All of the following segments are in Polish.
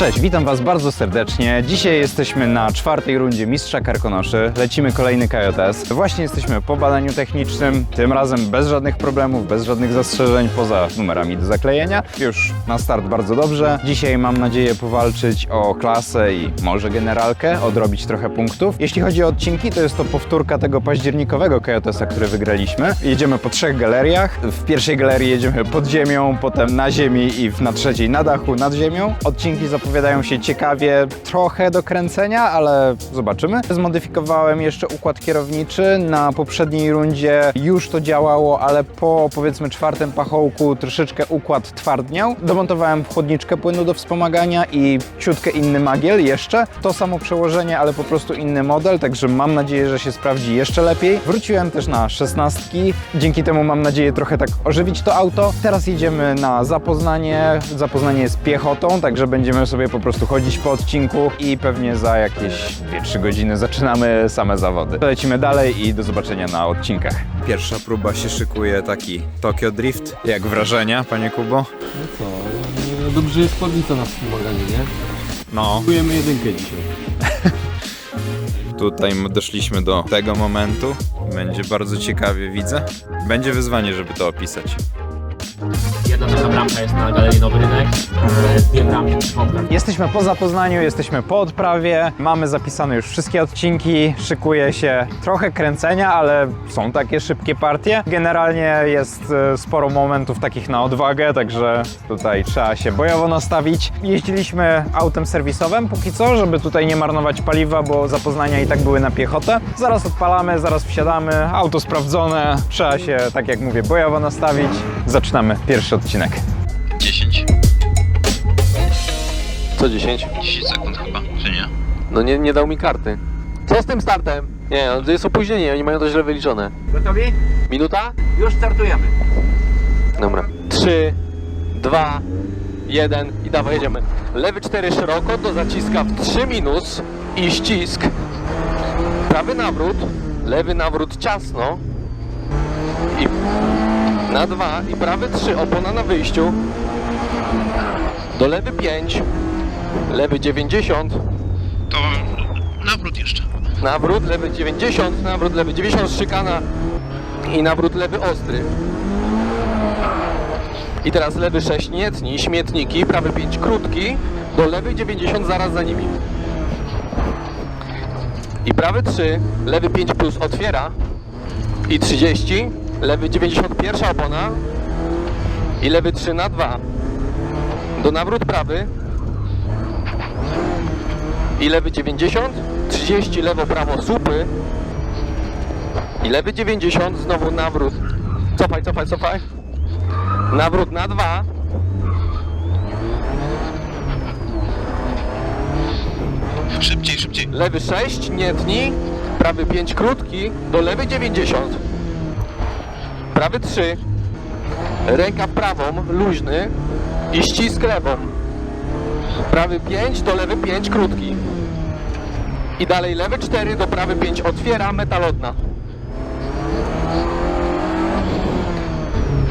Cześć, witam Was bardzo serdecznie. Dzisiaj jesteśmy na czwartej rundzie Mistrza Karkonoszy. Lecimy kolejny KJS. Właśnie jesteśmy po badaniu technicznym, tym razem bez żadnych problemów, bez żadnych zastrzeżeń, poza numerami do zaklejenia. Już na start bardzo dobrze. Dzisiaj mam nadzieję powalczyć o klasę i może generalkę, odrobić trochę punktów. Jeśli chodzi o odcinki, to jest to powtórka tego październikowego KJS-a, który wygraliśmy. Jedziemy po trzech galeriach. W pierwszej galerii jedziemy pod ziemią, potem na ziemi i na trzeciej na dachu nad ziemią. Odcinki zapowiadają się ciekawie, trochę do kręcenia, ale zobaczymy. Zmodyfikowałem jeszcze układ kierowniczy. Na poprzedniej rundzie już to działało, ale po powiedzmy czwartym pachołku troszeczkę układ twardniał. Domontowałem chłodniczkę płynu do wspomagania i ciutkę inny magiel jeszcze. To samo przełożenie, ale po prostu inny model, także mam nadzieję, że się sprawdzi jeszcze lepiej. Wróciłem też na szesnastki. Dzięki temu mam nadzieję trochę tak ożywić to auto. Teraz jedziemy na zapoznanie. Zapoznanie jest piechotą, także będziemy sobie po prostu chodzić po odcinku i pewnie za jakieś 2-3 godziny zaczynamy same zawody. Lecimy dalej i do zobaczenia na odcinkach. Pierwsza próba się szykuje taki Tokyo Drift. Jak wrażenia, panie Kubo? No co, no dobrze jest chłodnica na wspomaganie, nie? No, Kupujemy jedynkę dzisiaj. tutaj doszliśmy do tego momentu. Będzie bardzo ciekawie, widzę. Będzie wyzwanie, żeby to opisać. Jedna bramka jest na Galerii Nowy Rynek, e, dwie bramki Hopkach. Jesteśmy po zapoznaniu, jesteśmy po odprawie, mamy zapisane już wszystkie odcinki, szykuje się trochę kręcenia, ale są takie szybkie partie. Generalnie jest e, sporo momentów takich na odwagę, także tutaj trzeba się bojowo nastawić. Jeździliśmy autem serwisowym póki co, żeby tutaj nie marnować paliwa, bo zapoznania i tak były na piechotę. Zaraz odpalamy, zaraz wsiadamy, auto sprawdzone, trzeba się, tak jak mówię, bojowo nastawić. Zaczynamy pierwszy odcinek. 10? Co 10? 10 sekund chyba, czy nie? No nie, nie dał mi karty. Co z tym startem? Nie, no to jest opóźnienie, oni mają to źle wyliczone. Gotowi? Minuta? Już startujemy. Dobra. 3, 2, 1 i dawaj, jedziemy. Lewy 4 szeroko, do zaciska w 3 minus i ścisk. Prawy nawrót, lewy nawrót ciasno i na 2 i prawy 3, opona na wyjściu. Do lewy 5, lewy 90, To nawrót jeszcze. Nawrót lewy 90, nawrót lewy 90, szykana i nawrót lewy ostry. I teraz lewy 6 nie tnij, śmietniki, prawy 5 krótki, do lewy 90 zaraz za nimi. I prawy 3, lewy 5 plus otwiera i 30, lewy 91 opona i lewy 3 na 2. Do nawrót prawy i lewy 90, 30 lewo, prawo, słupy i lewy 90, znowu nawrót. Cofaj, cofaj, cofaj. Nawrót na 2. Szybciej, szybciej. Lewy 6, nie tnij. Prawy 5 krótki, do lewy 90. Prawy 3. Ręka w prawą, luźny i ścisk lewą. Prawy 5, do lewy 5 krótki. I dalej lewy 4, do prawy 5 otwiera, metalodna.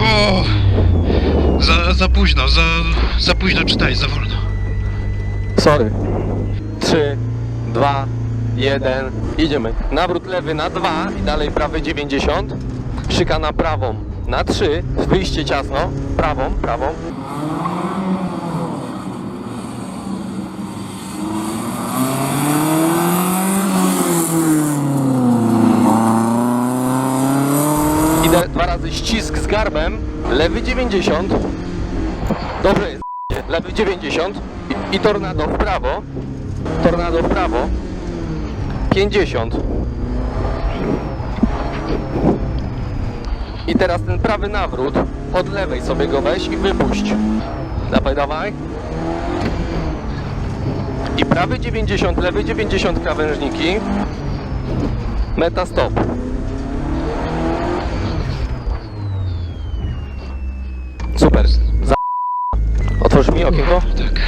O! Za, za późno, za, za późno czytałeś, za wolno. Sorry. 3, 2, 1, idziemy. Nawrót lewy na 2 i dalej prawy 90. Szyka na prawą na 3, wyjście ciasno, prawą, prawą. Idę dwa razy ścisk z garbem, lewy 90. Dobrze jest. Lewy 90 i, i tornado w prawo. Tornado w prawo. 50. I teraz ten prawy nawrót. Od lewej sobie go weź i wypuść. Dawaj, dawaj. I prawy 90, lewy 90 krawężniki. Meta stop. Super. Za... Otworz mi okienko. Tak.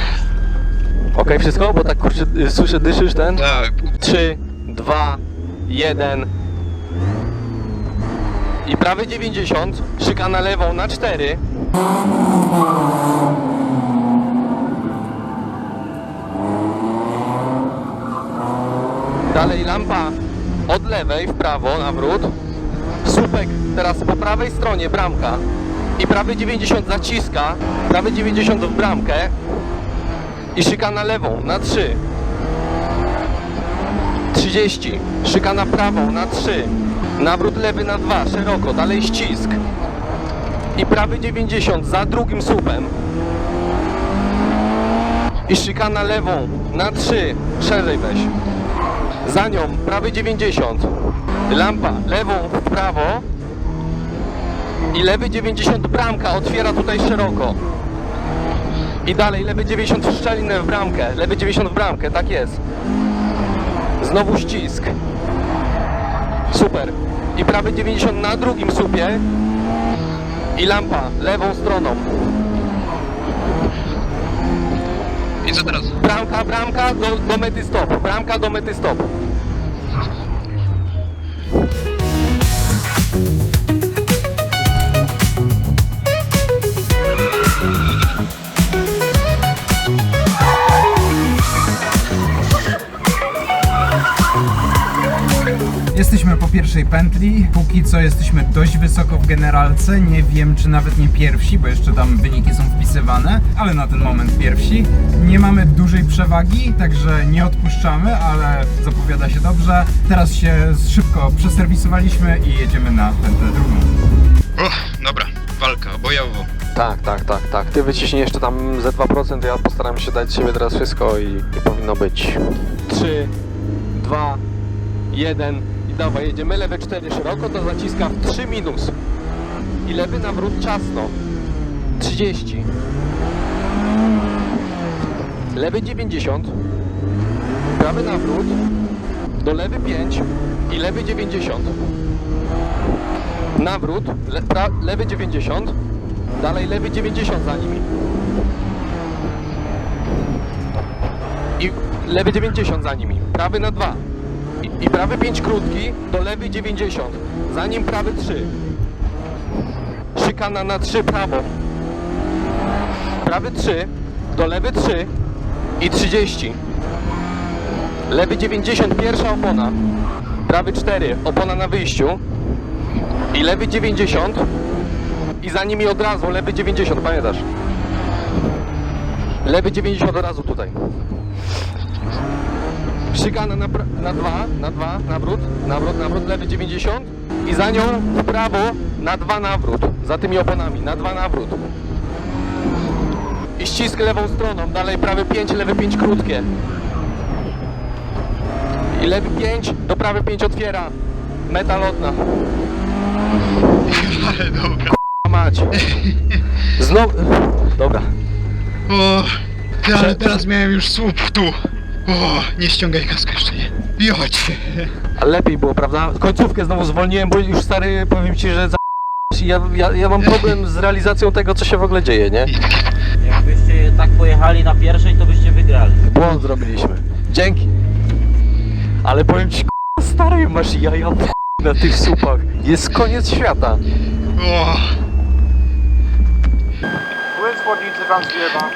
Okej, wszystko? Bo tak kurczę, y, słyszę, dyszysz ten? Tak. 3, 2, 1 i prawy 90, szykana lewą na 4. Dalej lampa od lewej w prawo, nawrót. Słupek teraz po prawej stronie, bramka. I prawy 90 naciska, prawy 90 w bramkę. I szykana lewą na 3. 30, szykana prawą na 3. Nawrót lewy na 2, szeroko, dalej ścisk. I prawy 90 za drugim słupem. I szykana lewą na 3, szerzej weź. Za nią prawy 90. Lampa lewą w prawo. I lewy 90 bramka otwiera tutaj szeroko. I dalej lewy 90 w szczelinę w bramkę. Lewy 90 w bramkę, tak jest. Znowu ścisk. Super. I prawy 90 na drugim słupie. I lampa lewą stroną. I co teraz? Bramka, bramka do, do mety stop. Bramka do mety stop. Pierwszej pętli. Póki co jesteśmy dość wysoko w generalce. Nie wiem, czy nawet nie pierwsi, bo jeszcze tam wyniki są wpisywane, ale na ten moment pierwsi. Nie mamy dużej przewagi, także nie odpuszczamy, ale zapowiada się dobrze. Teraz się szybko przeserwisowaliśmy i jedziemy na pętlę drugą. O, dobra, walka, bojowo. Tak, tak, tak, tak. Ty wyciśnij jeszcze tam ze 2%, ja postaram się dać z siebie teraz wszystko i, i powinno być. 3, 2, 1 i dawaj, jedziemy lewe 4 szeroko, to zaciska w 3 minus. I lewy nawrót ciasno. 30. Lewy 90. Prawy nawrót. Do lewy 5 i lewy 90. Nawrót, le, pra, lewy 90. Dalej lewy 90 za nimi. I lewy 90 za nimi. Prawy na 2. I, prawy 5 krótki do lewy 90. Za nim prawy 3. Szykana na 3 prawo. Prawy 3 do lewy 3 i 30. Lewy 90 pierwsza opona. Prawy 4 opona na wyjściu. I lewy 90 i za nimi od razu lewy 90, pamiętasz? Lewy 90 od razu tutaj. Szykana na, na 2, na 2, nawrót, nawrót, nawrót, lewy 90 i za nią w prawo na 2 nawrót, za tymi oponami, na 2 nawrót. I ścisk lewą stroną, dalej prawy 5, lewy 5 krótkie. I lewy 5 do prawy 5 otwiera. Meta lotna. Ale dobra. A mać. Znowu. Dobra. O, ale teraz miałem już słup tu. O, nie ściągaj kaska jeszcze nie. Ale lepiej było, prawda? Końcówkę znowu zwolniłem, bo już stary, powiem ci, że za... ja, ja, ja mam problem z realizacją tego, co się w ogóle dzieje, nie? Jakbyście tak pojechali na pierwszej, to byście wygrali. Błąd zrobiliśmy. Dzięki. Ale powiem ci, k***a, stary, masz jaja na tych supach. Jest koniec świata. O,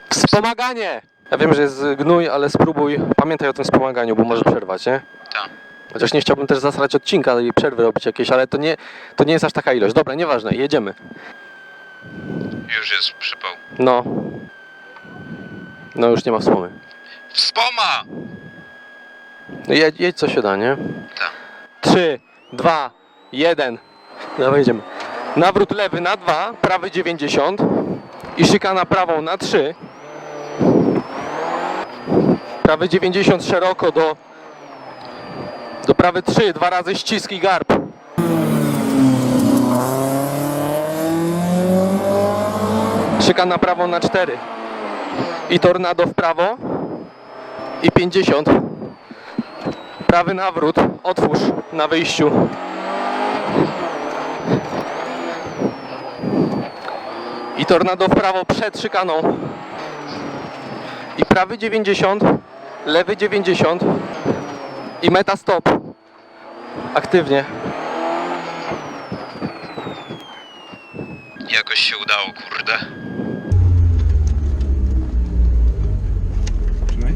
Wspomaganie! Ja wiem, że jest gnój, ale spróbuj. Pamiętaj o tym wspomaganiu, bo może przerwać, nie? Tak. Chociaż nie chciałbym też zasrać odcinka i przerwy robić jakieś, ale to nie, to nie jest aż taka ilość. Dobra, nieważne, jedziemy. już jest przypał. No. No już nie ma wspomy. Wspoma! No jedź, jedź co się da, nie? Tak. 3, 2, 1. Dawaj, jedziemy. Nawrót lewy na 2, prawy 90 i szykana prawą na 3. Prawy 90 szeroko do do prawy 3, dwa razy ścisk i garb. Szykana prawą na 4. I tornado w prawo. I 50. Prawy nawrót, otwórz na wyjściu. I tornado w prawo przed szykaną. I prawy 90, lewy 90 i meta stop. Aktywnie. Jakoś się udało, kurde. Trzymaj.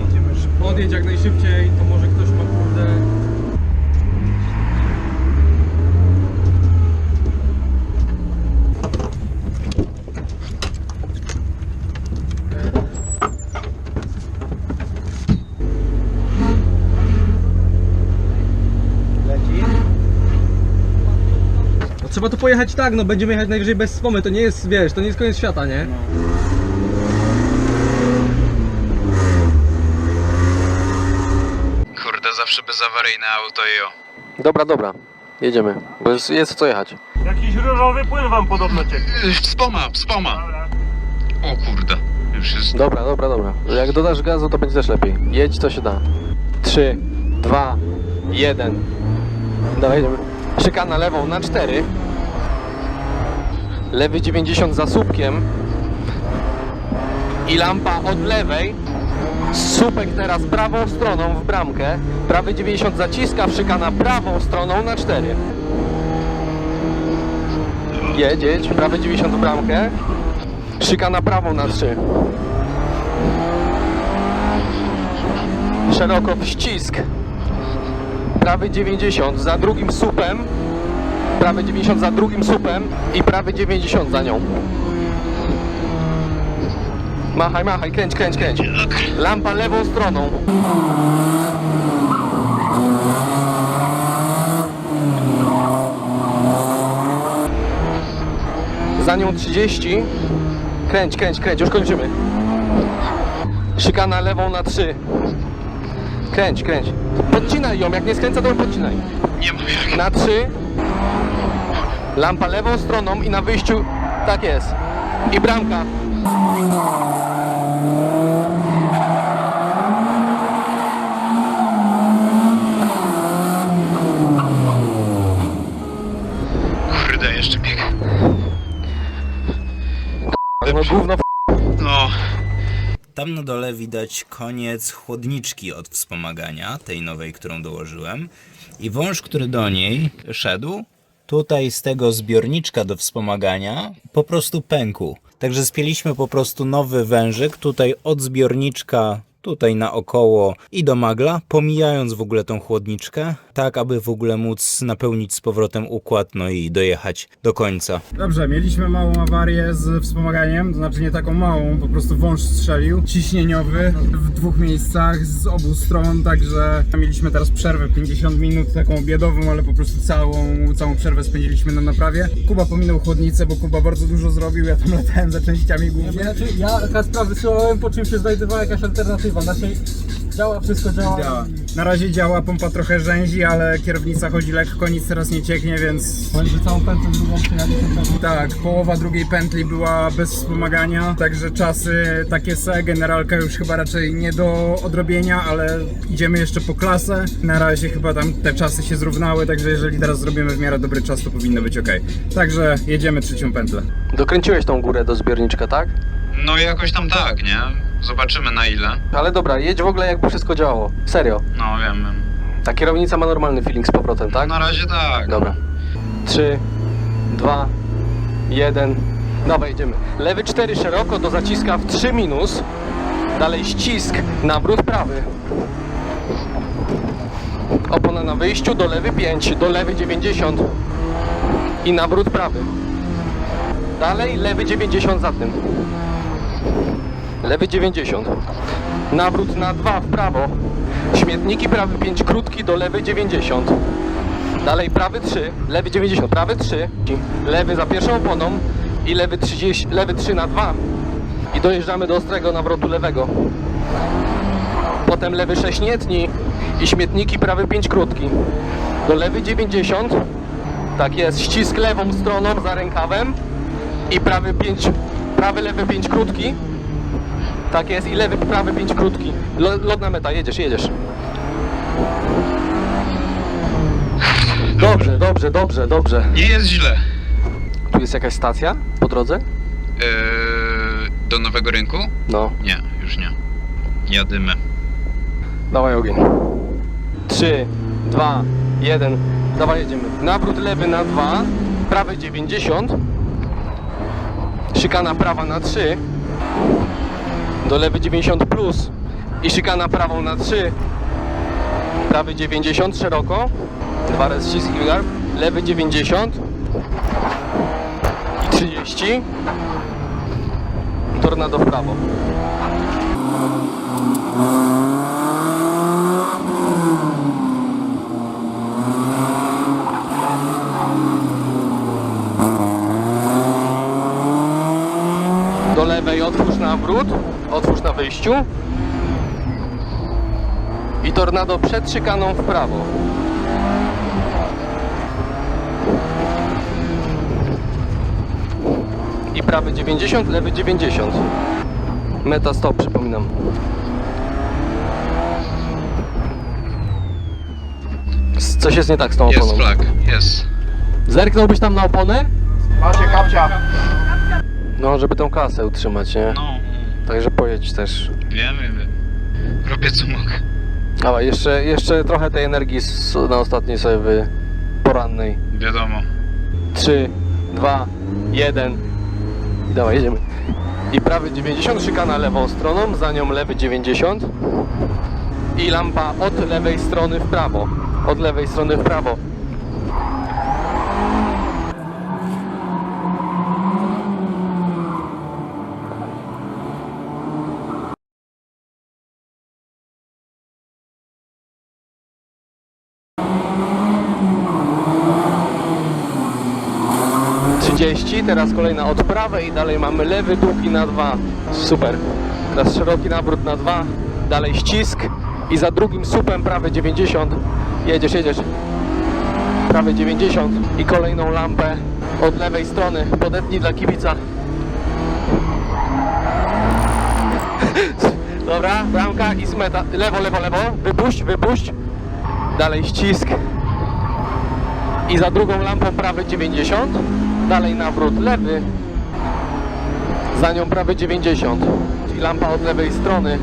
Jedziemy szybko. odjedź jak najszybciej, to może ktoś ma kurde... No trzeba tu pojechać tak, no będziemy jechać najwyżej bez spomy, to nie jest, wiesz, to nie jest koniec świata, nie? Kurde, zawsze bezawaryjne auto i o. Dobra, dobra. Jedziemy, bo jest, jest co jechać. Jakiś różowy płyn wam podobno cieknie. Y, Wspoma, wspoma. Dobra. O kurde. Już jest... Dobra, dobra, dobra. Jak dodasz gazu, to będzie też lepiej. Jedź, to się da. 3, 2, 1. Dawaj, jedziemy. Szykana lewą na 4. Lewy 90 za słupkiem. I lampa od lewej. Słupek teraz prawą stroną w bramkę. Prawy 90 zaciska w szykana prawą stroną na 4. Jedź, jedź. Prawy 90 w bramkę. Szykana prawą na 3. Szeroko w ścisk. Prawy 90 za drugim słupem. Prawy 90 za drugim słupem i prawy 90 za nią. Machaj, machaj, kręć, kręć, kręć. Lampa lewą stroną. Za nią 30. Kręć, kręć, kręć, już kończymy. Szykana lewą na 3. Kręć, kręć. Podcinaj ją, jak nie skręca, to ją podcinaj. Nie mam jak. Na 3. Lampa lewą stroną i na wyjściu. Tak jest. I bramka. Kurde, jeszcze bieg. No gówno No. Tam na dole widać koniec chłodniczki od wspomagania, tej nowej, którą dołożyłem. I wąż, który do niej szedł, tutaj z tego zbiorniczka do wspomagania po prostu pękł. Także spieliśmy po prostu nowy wężyk tutaj od zbiorniczka tutaj naokoło i do magla, pomijając w ogóle tą chłodniczkę, tak aby w ogóle móc napełnić z powrotem układ, no i dojechać do końca. Dobrze, mieliśmy małą awarię z wspomaganiem, to znaczy nie taką małą, po prostu wąż strzelił, ciśnieniowy w dwóch miejscach z obu stron, także mieliśmy teraz przerwę 50 minut, taką obiadową, ale po prostu całą, całą przerwę spędziliśmy na naprawie. Kuba pominął chłodnicę, bo Kuba bardzo dużo zrobił, ja tam latałem za częściami głównie. Znaczy, ja Kaspra wysyłałem, po czym się znajdowała jakaś alternatywa. Znaczy, działa, wszystko działa. Działa. Na razie działa, pompa trochę rzęzi, ale kierownica chodzi lekko, nic teraz nie cieknie, więc Powiem, że całą pętlę drugą przyjechaliśmy pewnie. Tak, połowa drugiej pętli była bez wspomagania, także czasy takie se, generalka już chyba raczej nie do odrobienia, ale idziemy jeszcze po klasę. Na razie chyba tam te czasy się zrównały, także jeżeli teraz zrobimy w miarę dobry czas, to powinno być ok. Także jedziemy trzecią pętlę. Dokręciłeś tą górę do zbiorniczka, tak? No jakoś tam tak, nie? Zobaczymy na ile. Ale dobra, jedź w ogóle jakby wszystko działało. Serio. No wiem, wiem. Ta kierownica ma normalny feeling z powrotem, tak? Na razie tak. Dobra. 3, 2, 1. Dawaj, jedziemy. Lewy 4 szeroko do zaciska w 3 minus. Dalej ścisk, nawrót prawy. Opona na wyjściu, do lewy 5, do lewy 90. I nawrót prawy. Dalej lewy 90 za tym. Lewy 90. Nawrót na 2 w prawo. Śmietniki prawy 5 krótki do lewy 90. Dalej prawy 3, lewy 90, prawy 3, lewy za pierwszą oponą i lewy 30, lewy 3 na 2 i dojeżdżamy do ostrego nawrotu lewego. Potem lewy 6 nie tnij i śmietniki prawy 5 krótki. Do lewy 90, tak jest, ścisk lewą stroną za rękawem i prawy 5, prawy lewy 5 krótki. Tak jest i lewy prawy 5 krótki. Lo- Lodna meta, jedziesz, jedziesz. Dobrze, dobrze, dobrze, dobrze. Nie jest źle. Tu jest jakaś stacja po drodze? Eee, do nowego rynku? No, Nie, już nie. Jadymy. dawaj ogień. 3, 2, 1, dawaj jedziemy. Nawrót lewy na 2, prawy 90, szykana prawa na 3, do lewy 90 plus i szykana prawą na 3. Prawy 90 szeroko. Dwa razy ścisk i. Lewy 90 i 30. Tornado w prawo. Lewej otwórz na wrót, otwórz na wyjściu. I tornado przed szykaną w prawo. I prawy 90, lewy 90. Meta stop, przypominam. Coś jest nie tak z tą Jest oponą. flag, jest. Zerknąłbyś tam na oponę? No, żeby tą kasę utrzymać, nie? No, Także pojedź też. wiem, wiem, wiem. Robię co mogę. Dawaj, jeszcze, jeszcze trochę tej energii s- na ostatniej sobie wy... porannej. Wiadomo. 3, 2, 1 i dawaj, jedziemy. I prawy 90, szykana lewą stroną, za nią lewy 90 i lampa od lewej strony w prawo. Od lewej strony w prawo. Trzydzieści, teraz kolejna od prawej dalej mamy lewy długi na dwa. Super. Teraz szeroki nawrót na dwa, dalej ścisk i za drugim supem prawy 90. Jedziesz, jedziesz. Prawy 90 i kolejną lampę od lewej strony. Podetnij dla kibica. Dobra, bramka i smeta. Lewo, lewo, lewo. Wypuść, wypuść. Dalej ścisk. I za drugą lampą prawy 90. Dalej nawrót lewy. Za nią prawy 90. I lampa od lewej strony.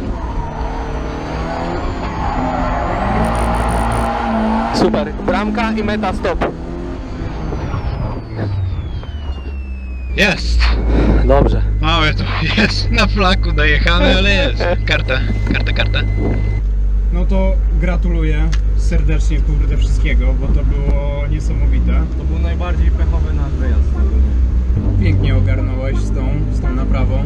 Super. Bramka i meta stop. Jest! Dobrze. Małe to jest. Na flaku dojechane, ale jest. Karta, karta, karta. No to gratuluję serdecznie kurde wszystkiego, bo to było niesamowite. To był najbardziej pechowy nasz wyjazd. Pięknie ogarnąłeś z tą, z tą naprawą,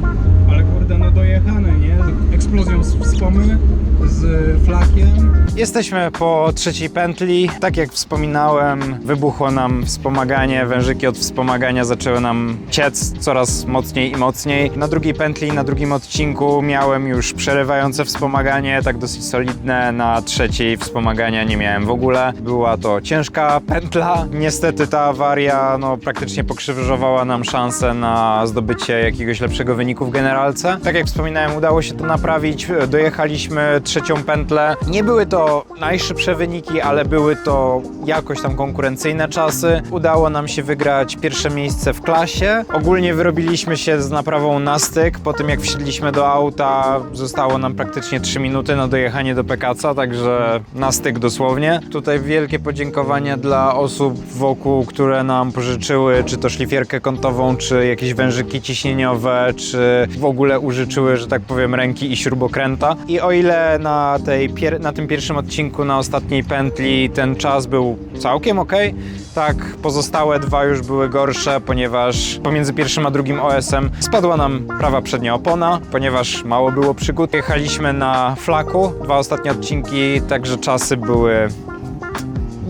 ale kurde no dojechane, nie? Eksplozją z wspomy, z flakiem. Jesteśmy po trzeciej pętli. Tak jak wspominałem, wybuchło nam wspomaganie, wężyki od wspomagania zaczęły nam ciec coraz mocniej i mocniej. Na drugiej pętli, na drugim odcinku miałem już przerywające wspomaganie, tak dosyć solidne. Na trzeciej wspomagania nie miałem w ogóle. Była to ciężka pętla. Niestety ta awaria no, praktycznie pokrzyżowała nam szansę na zdobycie jakiegoś lepszego wyniku w generalce. Tak jak wspominałem, udało się to naprawić. Dojechaliśmy trzecią pętlę. Nie były to najszybsze wyniki, ale były to jakoś tam konkurencyjne czasy. Udało nam się wygrać pierwsze miejsce w klasie. Ogólnie wyrobiliśmy się z naprawą na styk. Po tym jak wsiedliśmy do auta, zostało nam praktycznie 3 minuty na dojechanie do PKC, także na styk dosłownie. Tutaj wielkie podziękowania dla osób wokół, które nam pożyczyły, czy to szlifierkę kątową, czy jakieś wężyki ciśnieniowe, czy w ogóle użyczyły, że tak powiem, ręki i śrubokręta. I o ile na, tej na tym pierwszym odcinku, na ostatniej pętli, ten czas był całkiem ok, tak pozostałe dwa już były gorsze, ponieważ pomiędzy pierwszym a drugim OS-em spadła nam prawa przednia opona, ponieważ mało było przygód. Jechaliśmy na flaku, dwa ostatnie odcinki, także czasy były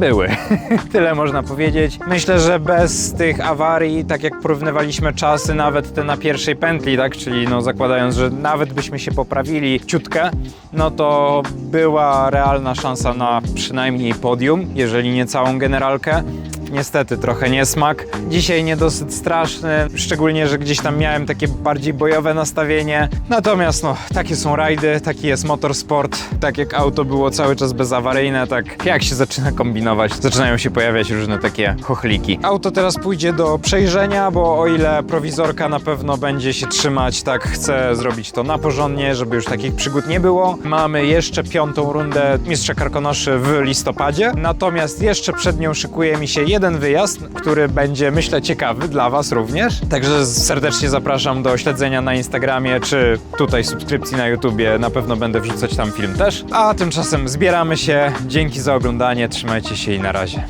były. Tyle można powiedzieć. Myślę, że bez tych awarii, tak jak porównywaliśmy czasy, nawet te na pierwszej pętli, tak, czyli no zakładając, że nawet byśmy się poprawili ciutkę, no to była realna szansa na przynajmniej podium, jeżeli nie całą generalkę. Niestety trochę niesmak. Dzisiaj niedosyt straszny, szczególnie, że gdzieś tam miałem takie bardziej bojowe nastawienie. Natomiast no, takie są rajdy, taki jest motorsport. Tak jak auto było cały czas bezawaryjne, tak jak się zaczyna kombinować, zaczynają się pojawiać różne takie chochliki. Auto teraz pójdzie do przejrzenia, bo o ile prowizorka na pewno będzie się trzymać, tak chcę zrobić to na porządnie, żeby już takich przygód nie było. Mamy jeszcze piątą rundę Mistrza Karkonoszy w listopadzie, natomiast jeszcze przed nią szykuje mi się jedna jeden wyjazd, który będzie myślę ciekawy dla Was również. Także serdecznie zapraszam do śledzenia na Instagramie czy tutaj subskrypcji na YouTubie. Na pewno będę wrzucać tam film też. A tymczasem zbieramy się. Dzięki za oglądanie. Trzymajcie się i na razie.